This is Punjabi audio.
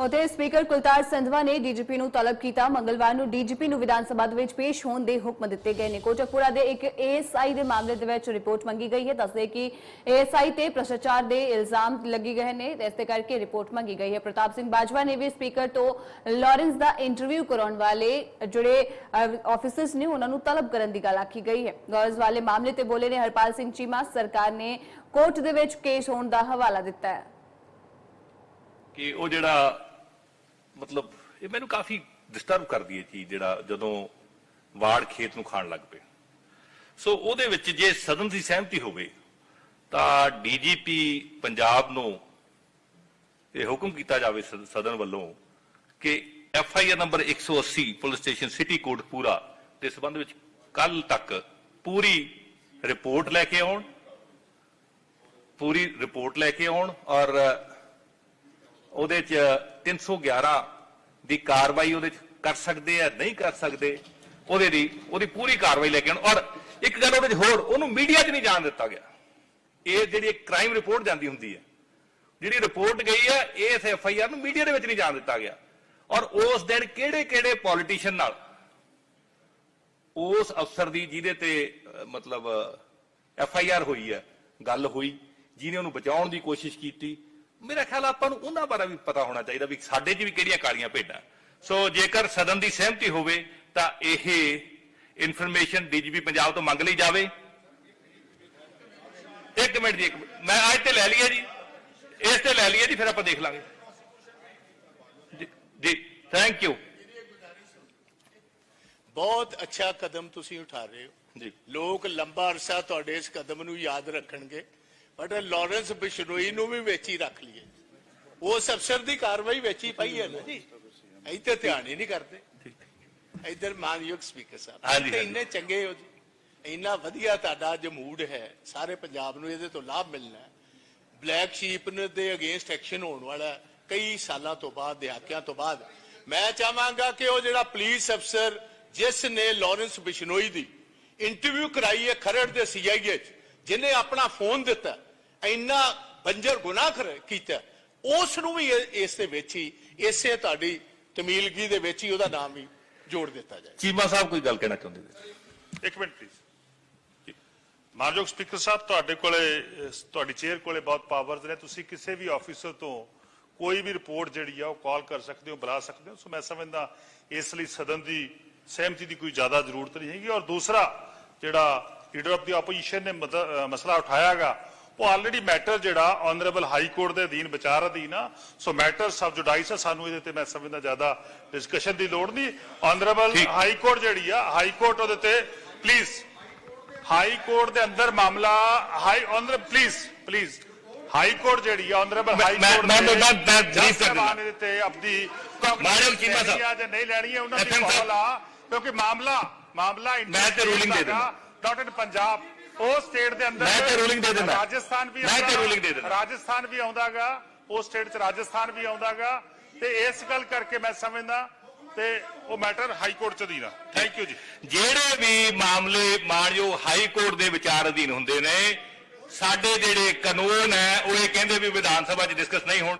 ਉਤੇ ਸਪੀਕਰ ਕੁਲਤਾਰ ਸੰਧਵਾ ਨੇ ਡੀਜੀਪੀ ਨੂੰ ਤਲਬ ਕੀਤਾ। ਮੰਗਲਵਾਰ ਨੂੰ ਡੀਜੀਪੀ ਨੂੰ ਵਿਧਾਨ ਸਭਾ ਦੇ ਵਿੱਚ ਪੇਸ਼ ਹੋਣ ਦੇ ਹੁਕਮ ਦਿੱਤੇ ਗਏ ਨੇ। ਕੋਟਕਪੂਰਾ ਦੇ ਇੱਕ ਏਐਸਆਈ ਦੇ ਮਾਮਲੇ ਦੇ ਵਿੱਚ ਰਿਪੋਰਟ ਮੰਗੀ ਗਈ ਹੈ। ਦੱਸਦੇ ਕਿ ਏਐਸਆਈ ਤੇ ਭ੍ਰਸ਼ਟਾਚਾਰ ਦੇ ਇਲਜ਼ਾਮ ਲੱਗੇ ਗਏ ਨੇ। ਇਸ ਦੇ ਕਰਕੇ ਰਿਪੋਰਟ ਮੰਗੀ ਗਈ ਹੈ। ਪ੍ਰਤਾਪ ਸਿੰਘ ਬਾਜਵਾ ਨੇ ਵੀ ਸਪੀਕਰ ਤੋਂ ਲਾਰੈਂਸ ਦਾ ਇੰਟਰਵਿਊ ਕਰਾਉਣ ਵਾਲੇ ਜਿਹੜੇ ਆਫੀਸਰਸ ਨੇ ਉਹਨਾਂ ਨੂੰ ਤਲਬ ਕਰਨ ਦੀ ਗੱਲ ਆਖੀ ਗਈ ਹੈ। ਲਾਰੈਂਸ ਵਾਲੇ ਮਾਮਲੇ ਤੇ ਬੋਲੇ ਨੇ ਹਰਪਾਲ ਸਿੰਘ ਚੀਮਾ। ਸਰਕਾਰ ਨੇ ਕੋਰਟ ਦੇ ਵਿੱਚ ਕੇਸ ਹੋਣ ਦਾ ਹਵਾਲਾ ਦਿੱਤਾ ਹੈ। ਕਿ ਉਹ ਜਿਹੜਾ ਮਤਲਬ ਇਹ ਮੈਨੂੰ ਕਾਫੀ ਡਿਸਟਰਬ ਕਰਦੀ ਹੈ ਚੀਜ਼ ਜਿਹੜਾ ਜਦੋਂ ਵਾੜ ਖੇਤ ਨੂੰ ਖਾਣ ਲੱਗ ਪਏ। ਸੋ ਉਹਦੇ ਵਿੱਚ ਜੇ ਸਦਨ ਦੀ ਸਹਿਮਤੀ ਹੋਵੇ, ਤਾਂ ਡੀਜੀਪੀ ਪੰਜਾਬ ਨੂੰ ਇਹ ਹੁਕਮ ਕੀਤਾ ਜਾਵੇ ਸਦ- ਸਦਨ ਵੱਲੋਂ ਕਿ F I R number 180 police station city Kotpura ਦੇ ਸਬੰਧ ਵਿੱਚ ਕੱਲ ਤੱਕ ਪੂਰੀ ਰਿਪੋਰਟ ਲੈ ਕੇ ਆਉਣ, ਪੂਰੀ ਰਿਪੋਰਟ ਲੈ ਕੇ ਆਉਣ ਔਰ ਉਹਦੇ ਚ 311 ਦੀ ਕਾਰਵਾਈ ਉਹਦੇ ਚ ਕਰ ਸਕਦੇ ਆ, ਨਹੀਂ ਕਰ ਸਕਦੇ, ਉਹਦੇ ਦੀ, ਉਹਦੀ ਪੂਰੀ ਕਾਰਵਾਈ ਲੈ ਕੇ ਆਉਣ। ਔਰ ਇੱਕ ਗੱਲ ਉਹਦੇ ਚ ਹੋਰ, ਉਹਨੂੰ ਮੀਡੀਆ 'ਚ ਨਹੀਂ ਜਾਣ ਦਿੱਤਾ ਗਿਆ। ਇਹ ਜਿਹੜੀ ਕ੍ਰਾਈਮ ਰਿਪੋਰਟ ਜਾਂਦੀ ਹੁੰਦੀ ਹੈ, ਜਿਹੜੀ ਰਿਪੋਰਟ ਗਈ ਹੈ ਇਸ ਐਫ ਆਈ ਆਰ ਨੂੰ ਮੀਡੀਆ ਦੇ ਵਿੱਚ ਨਹੀਂ ਜਾਣ ਦਿੱਤਾ ਗਿਆ। ਔਰ ਉਸ ਦਿਨ ਕਿਹੜੇ ਕਿਹੜੇ ਪੋਲੀਟੀਸ਼ੀਅਨ ਨਾਲ, ਉਸ ਅਫਸਰ ਦੀ ਜਿਹਦੇ ਤੇ ਮਤਲਬ ਐਫ ਆਈ ਆਰ ਹੋਈ ਹੈ, ਗੱਲ ਹੋਈ, ਜਿਹਨੇ ਉਹਨੂੰ ਬਚਾਉਣ ਦੀ ਕੋਸ਼ਿਸ਼ ਕੀਤੀ ਮੇਰਾ ਖਿਆਲ ਆਪਾਂ ਨੂੰ ਉਹਨਾਂ ਬਾਰੇ ਵੀ ਪਤਾ ਹੋਣਾ ਚਾਹੀਦਾ ਵੀ ਸਾਡੇ 'ਚ ਵੀ ਕਿਹੜੀਆਂ ਕਾਲੀਆਂ ਭੇਡਾਂ। ਸੋ ਜੇਕਰ ਸਦਨ ਦੀ ਸਹਿਮਤੀ ਹੋਵੇ ਤਾਂ ਇਹ ਇਨਫੋਰਮੇਸ਼ਨ ਡੀਜੀਪੀ ਪੰਜਾਬ ਤੋਂ ਮੰਗ ਲਈ ਜਾਵੇ। ਇੱਕ ਮਿੰਟ ਜੀ। ਮੈਂ ਅੱਜ ਤੇ ਲੈ ਲਈਏ ਜੀ। ਇਸ ਤੇ ਲੈ ਲਈਏ ਜੀ ਫਿਰ ਆਪਾਂ ਦੇਖ ਲਾਂਗੇ। ਜੀ ਥੈਂਕ ਯੂ ਬਹੁਤ ਅੱਛਾ ਕਦਮ ਤੁਸੀਂ ਉਠਾ ਰਹੇ ਹੋ। ਜੀ। ਲੋਕ ਲੰਬਾ ਅਰਸਾ ਤੁਹਾਡੇ ਇਸ ਕਦਮ ਨੂੰ ਯਾਦ ਰੱਖਣਗੇ। ਬਟ ਲਾਰੈਂਸ ਬਿਸ਼ਨੋਈ ਨੂੰ ਵੀ ਵਿੱਚ ਹੀ ਰੱਖ ਲਈਏ। ਉਸ ਅਫਸਰ ਦੀ ਕਾਰਵਾਈ ਵਿੱਚ ਹੀ ਪਈ ਹੈ ਨਾ ਜੀ। ਇੱਥੇ ਧਿਆਨ ਹੀ ਨਹੀਂ ਕਰਦੇ। ਇੱਧਰ ਮਾਨਯੋਗ ਸਪੀਕਰ ਸਾਹਿਬ ਤੇ। ਇੰਨੇ ਚੰਗੇ ਹੋ ਜੀ। ਇੰਨਾ ਵਧੀਆ ਤੁਹਾਡਾ ਜੋ ਮੂਡ ਹੈ। ਸਾਰੇ ਪੰਜਾਬ ਨੂੰ ਇਹਦੇ ਤੋਂ ਲਾਭ ਮਿਲਣਾ ਹੈ। ਬਲੈਕ ਸ਼ੀਪ ਦੇ ਅਗੇਂਸਟ ਐਕਸ਼ਨ ਹੋਣ ਵਾਲਾ ਕਈ ਸਾਲਾਂ ਤੋਂ ਬਾਅਦ ਦਹਾਕਿਆਂ ਤੋਂ ਬਾਅਦ। ਮੈਂ ਚਾਹਾਂਗਾ ਕਿ ਉਹ ਜਿਹੜਾ ਪੁਲਿਸ ਅਫਸਰ ਜਿਸ ਨੇ ਲਾਰੈਂਸ ਬਿਸ਼ਨੋਈ ਦੀ ਇੰਟਰਵਿਊ ਕਰਾਈ ਹੈ ਖਰੜ ਦੇ ਸੀਆਈਏ ਚ ਜਿਨੇ ਆਪਣਾ ਫੋਨ ਦਿੱਤਾ ਇੰਨਾ ਬੰਜਰ ਗੁਨਾਹ ਕਰ- ਕੀਤਾ। ਉਸ ਨੂੰ ਵੀ ਇਸ ਦੇ ਵਿੱਚ ਹੀ ਇਸੇ ਤੁਹਾਡੀ ਤਮੀਲਗੀ ਦੇ ਵਿੱਚ ਹੀ ਉਹਦਾ ਨਾਮ ਵੀ ਜੋੜ ਦਿੱਤਾ ਜਾਏ। ਚੀਮਾ ਸਾਹਿਬ ਕੋਈ ਗੱਲ ਕਹਿਣਾ ਚਾਹੁੰਦੇ ਨੇ? ਇੱਕ ਮਿੰਟ ਪਲੀਜ਼ ਮਾਨਯੋਗ ਸਪੀਕਰ ਸਾਹਿਬ ਤੁਹਾਡੇ ਕੋਲੇ ਤੁਹਾਡੀ ਚੇਅਰ ਕੋਲੇ ਬਹੁਤ ਪਾਵਰਸ ਨੇ। ਤੁਸੀਂ ਕਿਸੇ ਵੀ ਆਫੀਸਰ ਤੋਂ ਕੋਈ ਵੀ ਰਿਪੋਰਟ ਜਿਹੜੀ ਆ ਉਹ ਕਾਲ ਕਰ ਸਕਦੇ ਹੋ ਬੁਲਾ ਸਕਦੇ ਹੋ। ਸੋ ਮੈਂ ਸਮਝਦਾ ਇਸ ਲਈ ਸਦਨ ਦੀ ਸਹਿਮਤੀ ਦੀ ਕੋਈ ਜ਼ਿਆਦਾ ਜ਼ਰੂਰਤ ਨਹੀਂ ਹੈਗੀ। ਔਰ ਦੂਸਰਾ ਜਿਹੜਾ ਲੀਡਰ ਆਫ ਦੀ ਆਪੋਜੀਸ਼ਨ ਨੇ ਮਸਲਾ ਉਠਾਇਆਗਾ ਉਹ ਆਲਰੇਡੀ ਮੈਟਰ ਜਿਹੜਾ ਆਨਰੇਬਲ ਹਾਈ ਕੋਰਟ ਦੇ ਅਧੀਨ ਵਿਚਾਰ ਅਧੀਨ ਆ ਸੋ ਮੈਟਰ ਸਬ ਜੁਡਾਈਸ ਆ ਸਾਨੂੰ ਇਹਦੇ ਤੇ ਮੈਂ ਸਮਝਦਾ ਜ਼ਿਆਦਾ ਡਿਸਕਸ਼ਨ ਦੀ ਲੋੜ ਨਹੀਂ ਆਨਰੇਬਲ। ਹਾਈ ਕੋਰਟ ਜਿਹੜੀ ਆ ਹਾਈ ਕੋਰਟ ਉਹਦੇ ਤੇ ਪਲੀਜ਼ ਹਾਈ ਕੋਰਟ ਦੇ ਅੰਦਰ ਮਾਮਲਾ high honour please please high court ਜਿਹੜੀ ਆ ਆਨਰੇਬਲ ਹਾਈ ਕੋਰਟ ਮੈਂ- ਮੈਂ- ਮੈਂ brief ਕਰ ਦਿੰਦਾ। ਇਹਦੇ ਤੇ ਆਪਣੀ ਮਾਨਯੋਗ ਚੀਮਾ ਸਾਹਿਬ। ਨਹੀਂ ਲੈਣੀ ਹੈ ਉਹਨਾਂ ਦੀ। ਕਾਲ ਆ ਕਿਉਂਕਿ ਮਾਮਲਾ ਮਾਮਲਾ ਮੈਂ ਤੇ ruling ਦੇ ਦਿੰਦਾ। ਨਾਟ ਇਨ ਪੰਜਾਬ ਉਹ ਸਟੇਟ ਦੇ ਅੰਦਰ ਮੈਂ ਤੇ ruling ਦੇ ਦਿੰਦਾ। ਰਾਜਸਥਾਨ ਵੀ ਮੈਂ ਤੇ ruling ਦੇ ਦਿੰਦਾ। ਰਾਜਸਥਾਨ ਵੀ ਆਉਂਦਾਗਾ ਉਹ ਸਟੇਟ ਚ ਰਾਜਸਥਾਨ ਵੀ ਆਉਂਦਾਗਾ ਤੇ ਇਸ ਗੱਲ ਕਰਕੇ ਮੈਂ ਸਮਝਦਾ ਤੇ ਉਹ ਮੈਟਰ ਹਾਈ ਕੋਰਟ ਚ ਦੀਨਾ ਥੈਂਕ ਯੂ ਜੀ। ਜਿਹੜੇ ਵੀ ਮਾਮਲੇ ਮਾਣਯੋਗ ਹਾਈ ਕੋਰਟ ਦੇ ਵਿਚਾਰ ਅਧੀਨ ਹੁੰਦੇ ਨੇ ਸਾਡੇ ਜਿਹੜੇ ਕਾਨੂੰਨ ਹੈ ਉਹ ਇਹ ਕਹਿੰਦੇ ਵੀ ਵਿਧਾਨ ਸਭਾ 'ਚ ਡਿਸਕਸ ਨਹੀਂ ਹੋਣ।